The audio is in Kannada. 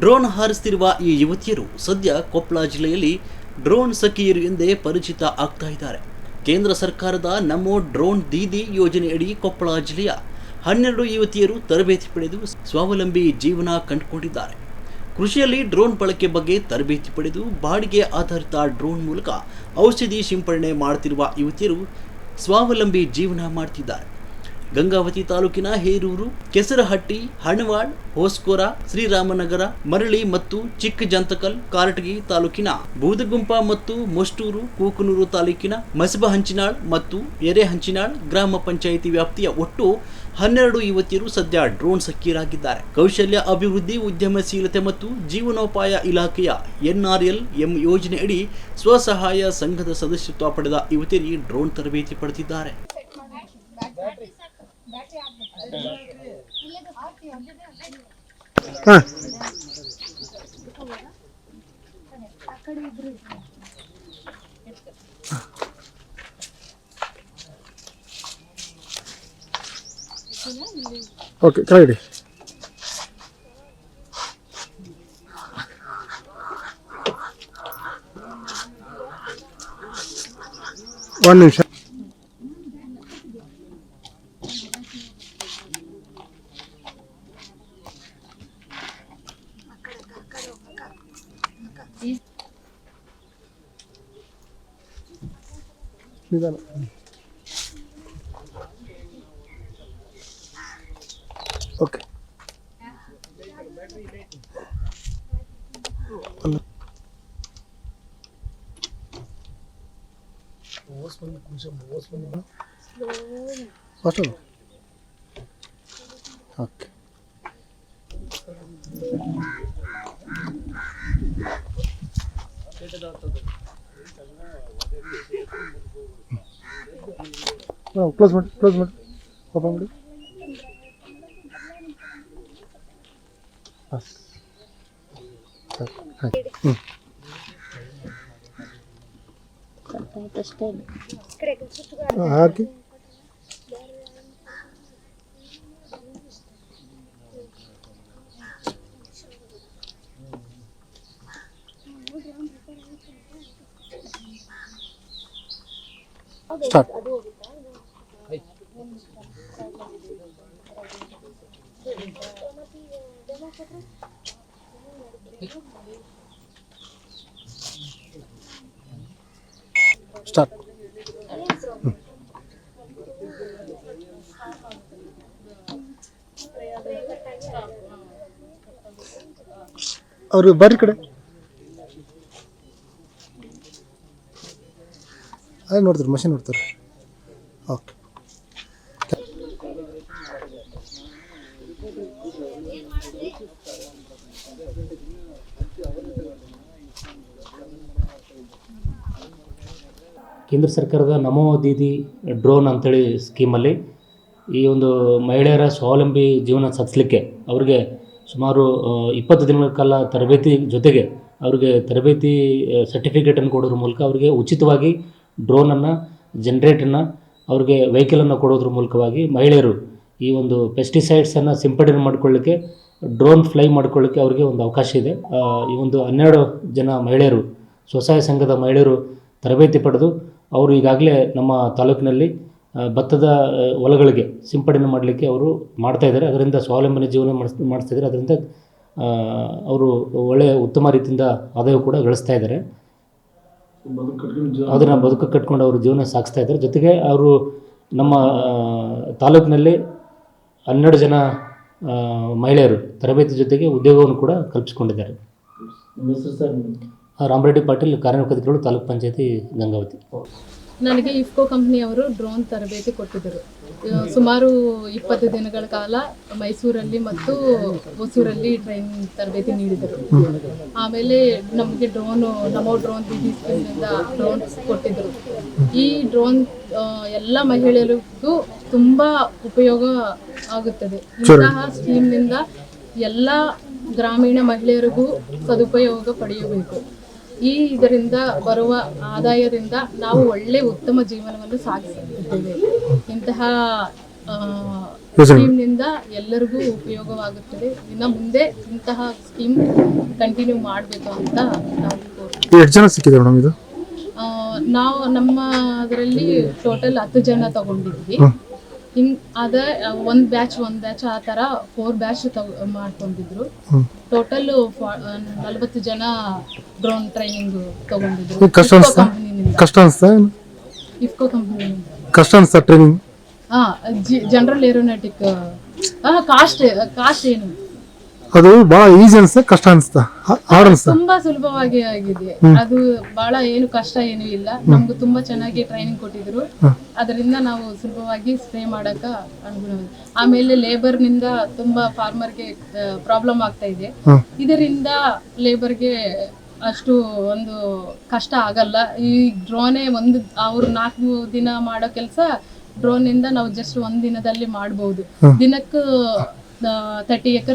ಡ್ರೋನ್ ಹಾರಿಸ್ತಿರುವ ಈ ಯುವತಿಯರು ಸದ್ಯ ಕೊಪ್ಪಳ ಜಿಲ್ಲೆಯಲ್ಲಿ ಡ್ರೋನ್ ಸಖಿಯರು ಎಂದೇ ಪರಿಚಿತ ಆಗ್ತಾ ಇದ್ದಾರೆ. ಕೇಂದ್ರ ಸರ್ಕಾರದ ನಮೋ ಡ್ರೋನ್ ದೀದಿ ಯೋಜನೆಯಡಿ ಕೊಪ್ಪಳ ಜಿಲ್ಲೆಯ ಹನ್ನೆರಡು ಯುವತಿಯರು ತರಬೇತಿ ಪಡೆದು ಸ್ವಾವಲಂಬಿ ಜೀವನ ಕಂಡುಕೊಂಡಿದ್ದಾರೆ. ಕೃಷಿಯಲ್ಲಿ ಡ್ರೋನ್ ಬಳಕೆ ಬಗ್ಗೆ ತರಬೇತಿ ಪಡೆದು ಬಾಡಿಗೆ ಆಧಾರಿತ ಡ್ರೋನ್ ಮೂಲಕ ಔಷಧಿ ಸಿಂಪಡಣೆ ಮಾಡುತ್ತಿರುವ ಯುವತಿಯರು ಸ್ವಾವಲಂಬಿ ಜೀವನ ಮಾಡ್ತಿದ್ದಾರೆ. ಗಂಗಾವತಿ ತಾಲೂಕಿನ ಹೇರೂರು, ಕೆಸರಹಟ್ಟಿ ಹಣವಾಡ್ ಹೋಸ್ಕೋರ, ಶ್ರೀರಾಮನಗರ, ಮರಳಿ ಮತ್ತು ಚಿಕ್ಕ ಜಂತಕಲ್ ಕಾರಟಗಿ ತಾಲೂಕಿನ ಬೂದಗುಂಪ ಮತ್ತು ಮೊಷ್ಟೂರು, ಕೂಕನೂರು ತಾಲೂಕಿನ ಮಸಬಹಂಚಿನಾಳ್ ಮತ್ತು ಎರೆಹಂಚಿನಾಳ್ ಗ್ರಾಮ ಪಂಚಾಯಿತಿ ವ್ಯಾಪ್ತಿಯ ಒಟ್ಟು ಹನ್ನೆರಡು ಯುವತಿಯರು ಸದ್ಯ ಡ್ರೋನ್ ಸಕ್ಕೀರಾಗಿದ್ದಾರೆ ಕೌಶಲ್ಯ ಅಭಿವೃದ್ಧಿ, ಉದ್ಯಮಶೀಲತೆ ಮತ್ತು ಜೀವನೋಪಾಯ ಇಲಾಖೆಯ ಎನ್ಆರ್ಎಲ್ ಎಂ ಯೋಜನೆಯಡಿ ಸ್ವಸಹಾಯ ಸಂಘದ ಸದಸ್ಯತ್ವ ಪಡೆದ ಯುವತಿಯರಿಗೆ ಡ್ರೋನ್ ತರಬೇತಿ ಪಡೆದಿದ್ದಾರೆ. ಓಕೆ ಕೆಳಗಡೆ ಒಂದು ನಿಮಿಷ. ನಿಧಾನ ಓಕೆ ಫಸ್ಟ್ ಓಕೆ ಕ್ಲೋಸ್ ಮಾಡಿ ಕ್ಲೋಸ್ ಮಾಡಿ ಓಪನ್ ಮಾಡಿ ಹಾಂ ಹ್ಞೂ ಹಾಕಿ ಸ್ಟಾರ್ಟ್ ಸ್ಟಾರ್ಟ್ ಅವರು ಬರ್ರಿ ಕಡೆ. ಅದೇ ನೋಡ್ತಾರೆ ಮಷಿನ್ ನೋಡ್ತಾರೆ. ಓಕೆ. ಕೇಂದ್ರ ಸರ್ಕಾರದ ನಮೋ ದೀದಿ ಡ್ರೋನ್ ಅಂತೇಳಿ ಸ್ಕೀಮಲ್ಲಿ ಈ ಒಂದು ಮಹಿಳೆಯರ ಸ್ವಾವಲಂಬಿ ಜೀವನ ಸಾಧಿಸಲಿಕ್ಕೆ ಅವರಿಗೆ ಸುಮಾರು ಇಪ್ಪತ್ತು ದಿನಗಳ ಕಾಲ ತರಬೇತಿ ಜೊತೆಗೆ ಅವರಿಗೆ ತರಬೇತಿ ಸರ್ಟಿಫಿಕೇಟನ್ನು ಕೊಡೋದ್ರ ಮೂಲಕ ಅವರಿಗೆ ಉಚಿತವಾಗಿ ಡ್ರೋನನ್ನು ಜನ್ರೇಟನ್ನು ಅವ್ರಿಗೆ ವೆಹಿಕಲನ್ನು ಕೊಡೋದ್ರ ಮೂಲಕವಾಗಿ ಮಹಿಳೆಯರು ಈ ಒಂದು ಪೆಸ್ಟಿಸೈಡ್ಸನ್ನು ಸಿಂಪಡಣೆ ಮಾಡ್ಕೊಳ್ಳಿಕ್ಕೆ, ಡ್ರೋನ್ ಫ್ಲೈ ಮಾಡ್ಕೊಳ್ಳಿಕ್ಕೆ ಅವರಿಗೆ ಒಂದು ಅವಕಾಶ ಇದೆ. ಈ ಒಂದು ಹನ್ನೆರಡು ಜನ ಮಹಿಳೆಯರು, ಸ್ವಸಹಾಯ ಸಂಘದ ಮಹಿಳೆಯರು ತರಬೇತಿ ಪಡೆದು ಅವರು ಈಗಾಗಲೇ ನಮ್ಮ ತಾಲೂಕಿನಲ್ಲಿ ಭತ್ತದ ಹೊಲಗಳಿಗೆ ಸಿಂಪಡಣೆ ಮಾಡಲಿಕ್ಕೆ ಅವರು ಮಾಡ್ತಾಯಿದ್ದಾರೆ ಅದರಿಂದ ಸ್ವಾವಲಂಬನೆ ಜೀವನ ಮಾಡಿಸ್ ಮಾಡಿಸ್ತಾಯಿದ್ದಾರೆ ಅದರಿಂದ ಅವರು ಒಳ್ಳೆಯ ಉತ್ತಮ ರೀತಿಯಿಂದ ಆದಾಯ ಕೂಡ ಗಳಿಸ್ತಾ ಇದ್ದಾರೆ. ಅದನ್ನು ಬದುಕು ಕಟ್ಕೊಂಡು ಅವರು ಜೀವನ ಸಾಗಿಸ್ತಾ ಇದ್ದಾರೆ. ಜೊತೆಗೆ ಅವರು ನಮ್ಮ ತಾಲೂಕಿನಲ್ಲಿ ಹನ್ನೆರಡು ಜನ ಮಹಿಳೆಯರು ತರಬೇತಿ ಜೊತೆಗೆ ಉದ್ಯೋಗವನ್ನು ಕೂಡ ಕಲ್ಪಿಸಿಕೊಂಡಿದ್ದಾರೆ. ರಾಮರೆಡ್ಡಿ ಪಾಟೀಲ್ ಕಾರ್ಯನಿರ್ವಹಣಾಧಿಕಾರಿಗಳು ತಾಲೂಕು ಪಂಚಾಯತಿ ಗಂಗಾವತಿ. ನನಗೆ ಇಫ್ಕೋ ಕಂಪ್ನಿಯವರು ಡ್ರೋನ್ ತರಬೇತಿ ಕೊಟ್ಟಿದ್ದರು. ಸುಮಾರು ಇಪ್ಪತ್ತು ದಿನಗಳ ಕಾಲ ಮೈಸೂರಲ್ಲಿ ಮತ್ತು ಹೊಸೂರಲ್ಲಿ ಟ್ರೈನ್ ತರಬೇತಿ ನೀಡಿದರು. ಆಮೇಲೆ ನಮಗೆ ಡ್ರೋನ್ ನಮೋ ಡ್ರೋನ್ ದಿದಿ ಸ್ಕೀಮ್ನಿಂದ ಡ್ರೋನ್ ಕೊಟ್ಟಿದ್ದರು. ಈ ಡ್ರೋನ್ ಎಲ್ಲ ಮಹಿಳೆಯರಿಗೂ ತುಂಬ ಉಪಯೋಗ ಆಗುತ್ತದೆ. ಇಂತಹ ಸ್ಕೀಮ್ನಿಂದ ಎಲ್ಲ ಗ್ರಾಮೀಣ ಮಹಿಳೆಯರಿಗೂ ಸದುಪಯೋಗ ಪಡೆಯಬೇಕು. ಈ ಇದರಿಂದ ಬರುವ ಆದಾಯದಿಂದ ನಾವು ಒಳ್ಳೆ ಉತ್ತಮ ಜೀವನವನ್ನು ಸಾಗಿಸುತ್ತಿದ್ದೇವೆ ಇಂತಹ. ಸ್ಕೀಮ್ನಿಂದ ಎಲ್ಲರಿಗೂ ಉಪಯೋಗವಾಗುತ್ತದೆ. ಇನ್ನು ಮುಂದೆ ಇಂತಹ ಸ್ಕೀಮ್ ಕಂಟಿನ್ಯೂ ಮಾಡಬೇಕು ಅಂತ ನಾವು ಎಷ್ಟು ಜನ ಸಿಕ್ಕಿದೆ ಮೇಡಮ್ ಇದು? ಆ, ನಾವು ನಮ್ಮ ಅದರಲ್ಲಿ ಟೋಟಲ್ ಹತ್ತು ಜನ ತಗೊಂಡಿದ್ವಿ ಹಿಂಗ್ ಅದ ಒಂದ್ ಬ್ಯಾಚ್ ಒಂದ್ ಬ್ಯಾಚ್ ಆ ತರ ಫೋರ್ ಬ್ಯಾಚ್ ಮಾಡ್ಕೊಂಡಿದ್ರು. ಟೋಟಲ್ ನಲವತ್ತು ಜನ ಡ್ರೋನ್ ಟ್ರೈನಿಂಗ್ ತಗೊಂಡಿದ್ರು. ಕಷ್ಟ ಕಷ್ಟ ಅನಿಸ್ತಾ ಇಫ್ಕೋ ಕಂಪ್ನಿನಿಂದ ಕಷ್ಟ ಅನಿಸ್ತಾ ಟ್ರೈನಿಂಗ್ ಹಾ ಜನರಲ್ ಏರೋನಾಟಿಕ್ ಕಾಸ್ಟ್ ಕಾಸ್ಟ್ ಏನು? ಅದು ಬಹಳ ಈಸಿ ಅನ್ಸುತ್ತೆ ಕಷ್ಟ ಅನ್ಸುತ್ತೆ ಹಾರ್ಡ್ ಅನಿಸ್ತಾ ತುಂಬಾ ಸುಲಭವಾಗಿ ಆಗಿದೆ. ಅದು ಬಹಳ ಏನು ಕಷ್ಟ ಏನು ಇಲ್ಲ. ನಮ್ಗೆ ತುಂಬಾ ಚೆನ್ನಾಗಿ ಟ್ರೈನಿಂಗ್ ಕೊಟ್ಟಿದ್ರು. ಅದರಿಂದ ನಾವು ಸುಲಭವಾಗಿ ಸ್ಪ್ರೇ ಮಾಡಕ ಅನುಗುಣ ಆಮೇಲೆ ಲೇಬರ್ನಿಂದ ತುಂಬಾ ಫಾರ್ಮರ್ಗೆ ಪ್ರಾಬ್ಲಮ್ ಆಗ್ತಾ ಇದೆ. ಇದರಿಂದ ಲೇಬರ್ಗೆ ಅಷ್ಟು ಒಂದು ಕಷ್ಟ ಆಗಲ್ಲ. ಈ ಡ್ರೋನೇ ಒಂದು ಅವ್ರು ನಾಲ್ಕು ದಿನ ಮಾಡೋ ಕೆಲಸ ಡ್ರೋನ್ ಇಂದ ನಾವು ಜಸ್ಟ್ ಒಂದ್ ದಿನದಲ್ಲಿ ಮಾಡಬಹುದು ದಿನಕ್ಕೆ ತರ್ಟಿ ಎಕರ್ಸ್